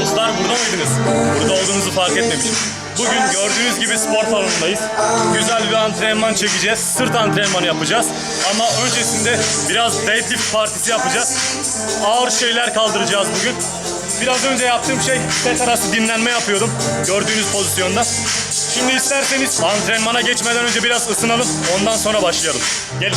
Dostlar burada mıydınız? Burada olduğunuzu fark etmemişim. Bugün gördüğünüz gibi spor salonundayız. Güzel bir antrenman çekeceğiz. Sırt antrenmanı yapacağız. Ama öncesinde biraz deadlift partisi yapacağız. Ağır şeyler kaldıracağız bugün. Biraz önce yaptığım şey set arası dinlenme yapıyordum. Gördüğünüz pozisyonda. Şimdi isterseniz antrenmana geçmeden önce biraz ısınalım. Ondan sonra başlayalım. Gelin.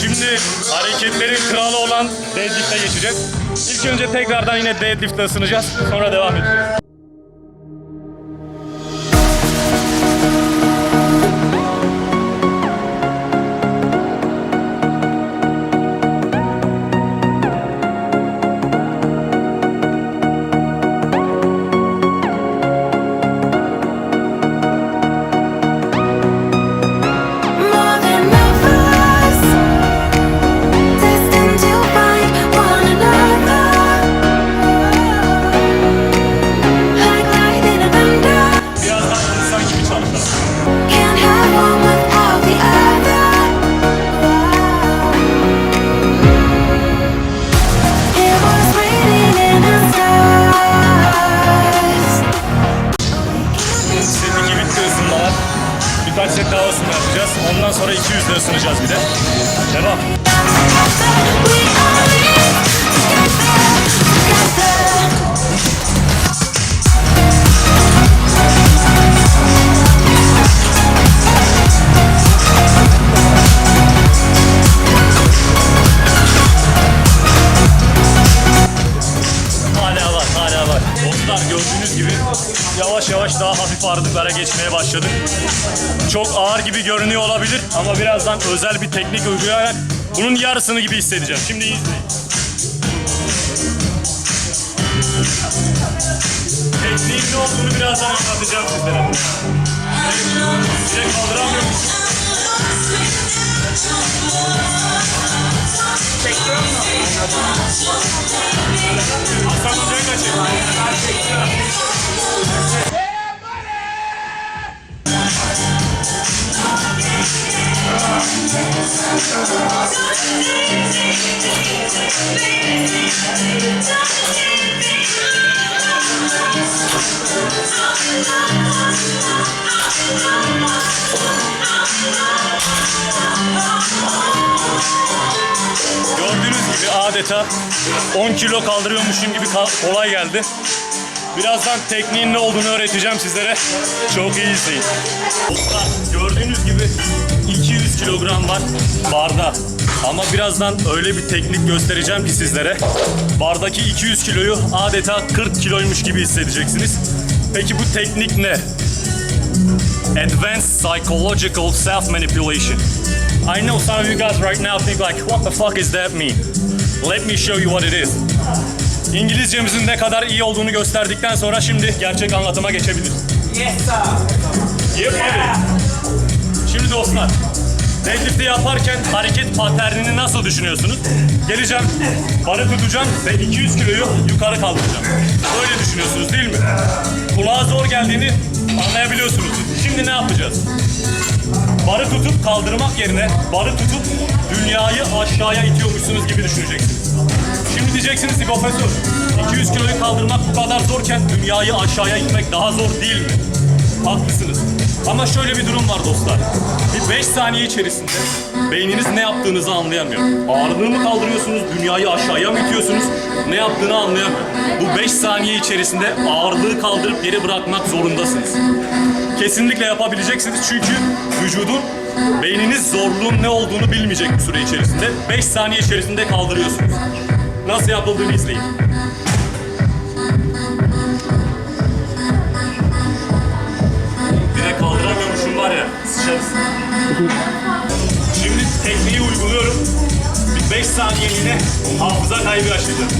Şimdi hareketlerin kralı olan deadlift'e geçeceğiz. İlk önce tekrardan yine deadlift'le ısınacağız. Sonra devam edeceğiz. Ama birazdan özel bir teknik uygulayarak bunun yarısını gibi hissedeceğim. Şimdi izleyin. Tekniğin ne olduğunu birazdan anlatacağım sizlere. Direkt kaldıramıyorum. Gördüğünüz gibi adeta 10 kilo kaldırıyormuşum gibi kolay geldi. Birazdan tekniğin ne olduğunu öğreteceğim sizlere. Çok iyi izleyin. Gördüğünüz gibi 200 kilogram var barda. Ama birazdan öyle bir teknik göstereceğim ki sizlere. Bardaki 200 kiloyu adeta 40 kiloymuş gibi hissedeceksiniz. Peki bu teknik ne? Advanced Psychological Self-Manipulation. I know some of you guys right now think like, what the fuck is that mean? Let me show you what it is. İngilizcemizin ne kadar iyi olduğunu gösterdikten sonra şimdi gerçek anlatıma geçebiliriz. Yes sir. Yep, Şimdi dostlar, deadlift'i yaparken hareket paternini nasıl düşünüyorsunuz? Geleceğim, barı tutacağım ve 200 kiloyu yukarı kaldıracağım. Böyle düşünüyorsunuz değil mi? Kulağa zor geldiğini anlayabiliyorsunuz. Şimdi ne yapacağız? Barı tutup kaldırmak yerine barı tutup dünyayı aşağıya itiyormuşsunuz gibi düşüneceksiniz. Şimdi diyeceksiniz ki profesör 200 kiloyu kaldırmak bu kadar zorken dünyayı aşağıya itmek daha zor değil mi? Haklısınız. Ama şöyle bir durum var dostlar. Bir 5 saniye içerisinde beyniniz ne yaptığınızı anlayamıyor. Ağırlığı mı kaldırıyorsunuz, dünyayı aşağıya mı itiyorsunuz? Ne yaptığını anlayamıyor. Bu 5 saniye içerisinde ağırlığı kaldırıp geri bırakmak zorundasınız. Kesinlikle yapabileceksiniz çünkü vücudun beyniniz zorluğun ne olduğunu bilmeyecek bir süre içerisinde. 5 saniye içerisinde kaldırıyorsunuz. Nasıl yapıldığını izleyin. De kaldıramıyormuşum var ya. Sıçarız. Şimdi tekniği uyguluyorum. Bir 5 saniyeliğine hafıza kaybı yaşayacağız.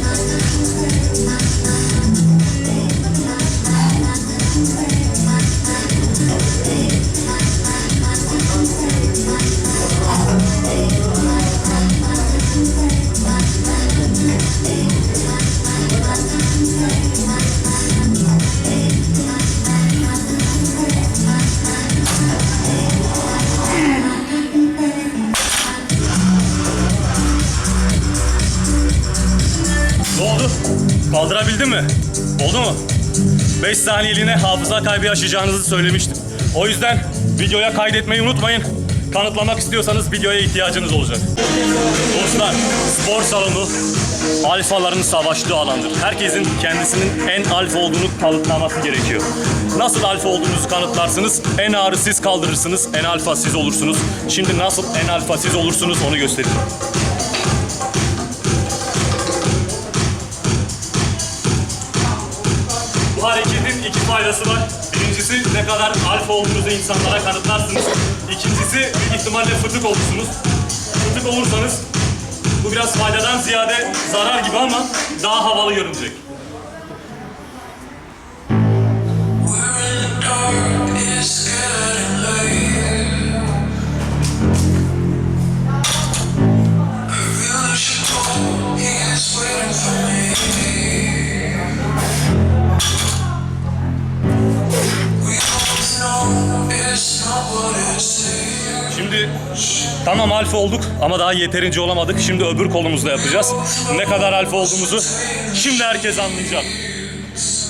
Kaldırabildin mi? Oldu mu? 5 saniyeliğine hafıza kaybı yaşayacağınızı söylemiştim. O yüzden videoya kaydetmeyi unutmayın. Kanıtlamak istiyorsanız videoya ihtiyacınız olacak. Dostlar, spor salonu alfaların savaştığı alandır. Herkesin kendisinin en alfa olduğunu kanıtlaması gerekiyor. Nasıl alfa olduğunuzu kanıtlarsınız? En ağırı siz kaldırırsınız, en alfa siz olursunuz. Şimdi nasıl en alfa siz olursunuz onu göstereceğim. Hareketin iki faydası var. Birincisi ne kadar alfa olduğunuzu insanlara kanıtlarsınız. İkincisi büyük ihtimalle fıtık olursunuz. Fıtık olursanız bu biraz faydadan ziyade zarar gibi ama daha havalı görünecek. Tamam alfa olduk ama daha yeterince olamadık. Şimdi öbür kolumuzla yapacağız. Ne kadar alfa olduğumuzu şimdi herkes anlayacak.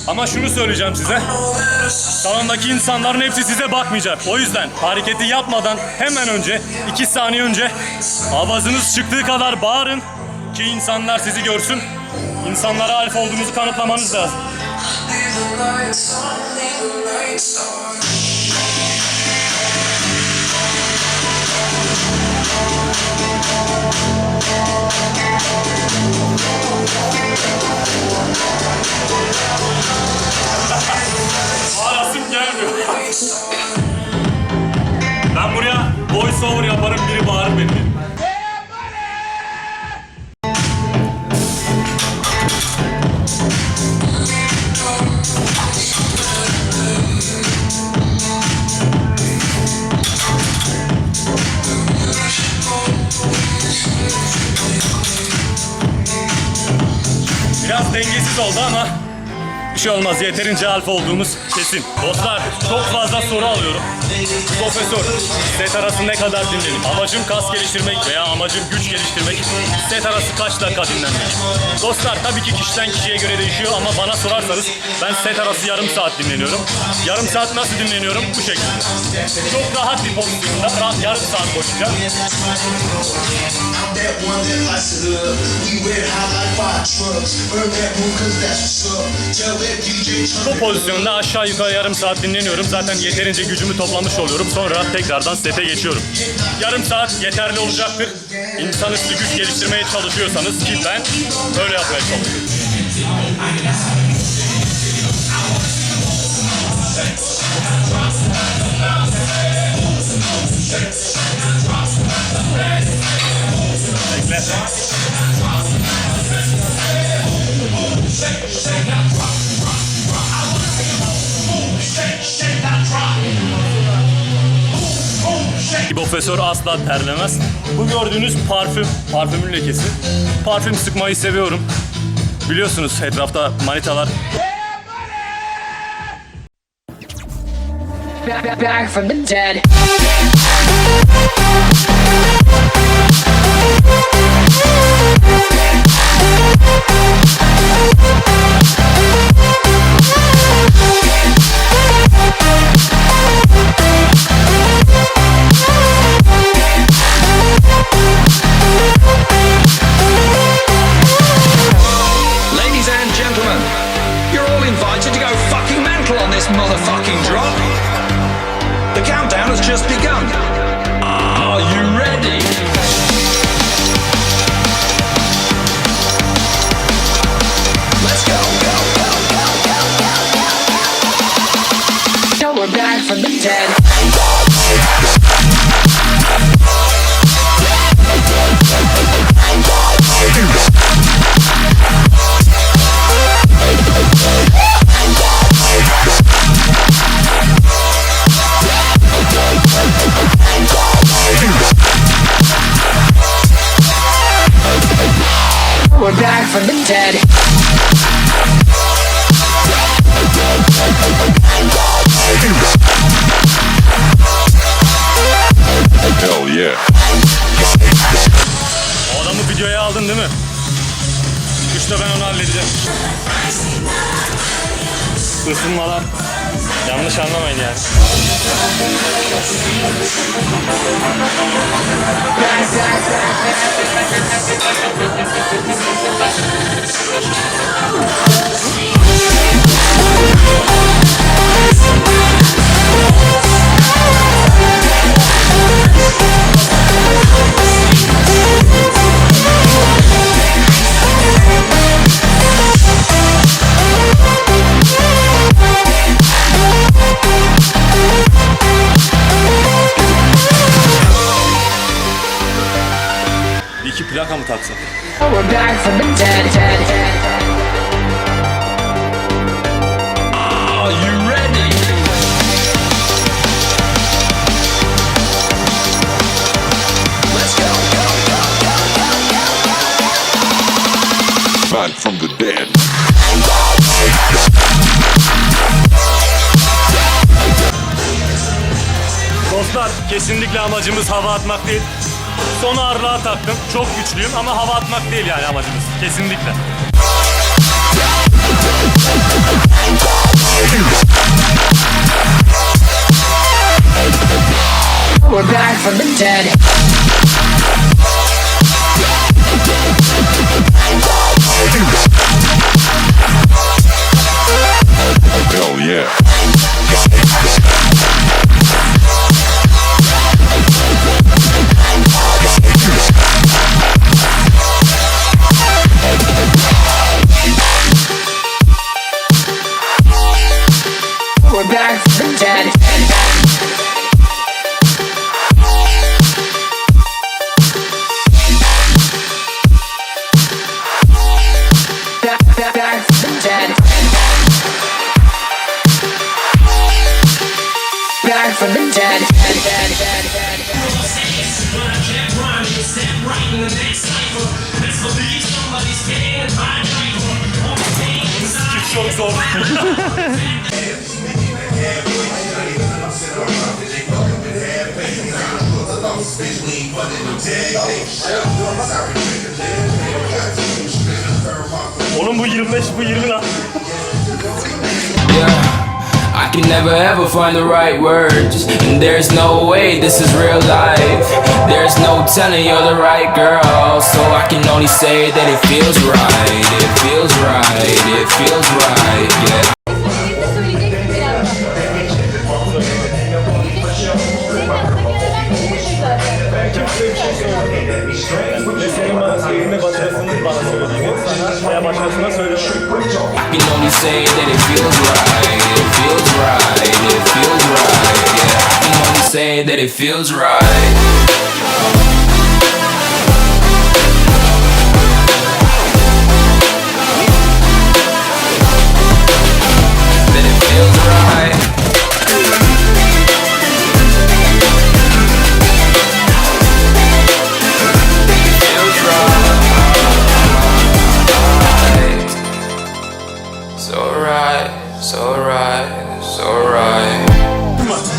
Ama şunu söyleyeceğim size. Salondaki insanların hepsi size bakmayacak. O yüzden hareketi yapmadan hemen önce, iki saniye önce avazınız çıktığı kadar bağırın ki insanlar sizi görsün. İnsanlara alfa olduğunuzu kanıtlamanız lazım. Bağırasım gelmiyor. ben buraya voice over yaparım biri bağırır beni. Biraz dengesiz oldu ama bir şey olmaz. Yeterince alfa olduğumuz kesin. Dostlar çok fazla soru alıyorum. Profesör, set arası ne kadar dinledim? Amacım kas geliştirmek veya amacım güç geliştirmek. Set arası kaç dakika dinlenmek? Dostlar tabii ki kişiden kişiye göre değişiyor ama bana sorarsanız ben set arası yarım saat dinleniyorum. Yarım saat nasıl dinleniyorum? Bu şekilde. Çok rahat bir pozisyonda rahat yarım saat boyunca. Tell Bu pozisyonda aşağı yukarı yarım saat dinleniyorum. Zaten yeterince gücümü toplamış oluyorum. Sonra tekrardan sete geçiyorum. Yarım saat yeterli olacaktır. İnsanüstü güç geliştirmeye çalışıyorsanız ki ben öyle yapmaya çalışıyorum. Bekle. Profesör asla terlemez. Bu gördüğünüz parfüm, parfümün lekesi. Parfüm sıkmayı seviyorum. Biliyorsunuz etrafta manitalar back, from the dead. Thank you. Dead. Hell yeah. O adamı videoya aldın değil mi? İşte ben onu halledeceğim. Isınmalar. Yanlış anlamayın yani. Plaka mı taksak? We're back from the dead. dead, dead. Are you ready? Let's go. Back from the dead. Dostlar kesinlikle amacımız hava atmak değil. Son ağırlığa taktım. Çok güçlüyüm ama hava atmak değil yani amacımız. Kesinlikle. We're back from the dead. Oğlum bu 25 bu 20 lan. I can never ever find the right words. And there's no way this is real life. There's no telling you're the right girl. So I can only say that it feels right. It feels right. It feels right. Yeah. Can only say that it feels right. That it feels right. Feels right. So right, so right, so right.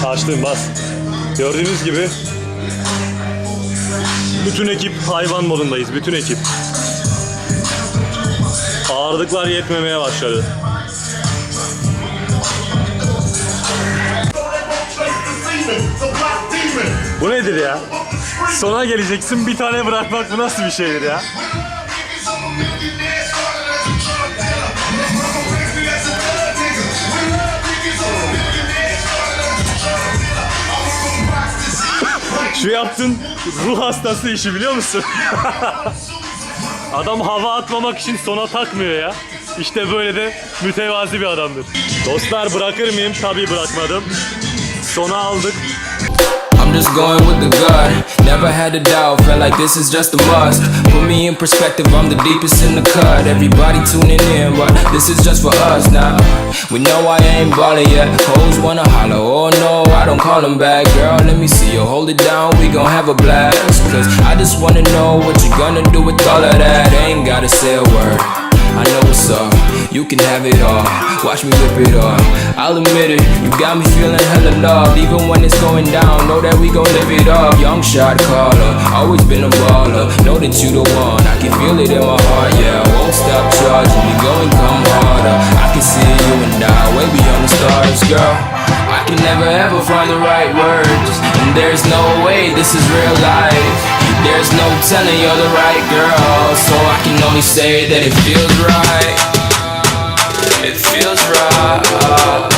Açtım bas. Gördüğünüz gibi bütün ekip hayvan modundayız. Bütün ekip. Ağırlıklar yetmemeye başladı. Bu nedir ya? Sona geleceksin bir tane bırakmak bu nasıl bir şeydir ya? Şu yaptığın ruh hastası işi biliyor musun? Adam hava atmamak için sona takmıyor ya. İşte böyle de mütevazi bir adamdır. Dostlar bırakır mıyım? Tabii bırakmadım. Sona aldık. Just going with the gut. Never had a doubt, felt like this is just a must. Put me in perspective, I'm the deepest in the cut. Everybody tuning in, but this is just for us now. We know I ain't ballin' yet. Hoes wanna holler, oh no, I don't call them back. Girl, let me see you hold it down, we gon' have a blast. Cause I just wanna know what you're gonna do with all of that. Ain't gotta say a word. I know what's up, you can have it all. Watch me whip it up. I'll admit it, you got me feeling hella loved. Even when it's going down, know that we gon' live it up. Young shot caller, always been a baller. Know that you the one, I can feel it in my heart, yeah. I won't stop charging me, go come harder. I can see you and I, way beyond the stars, girl. I can never ever find the right words, and there's no way this is real life. There's no telling you're the right girl, so tell me, say that it feels right. It feels right.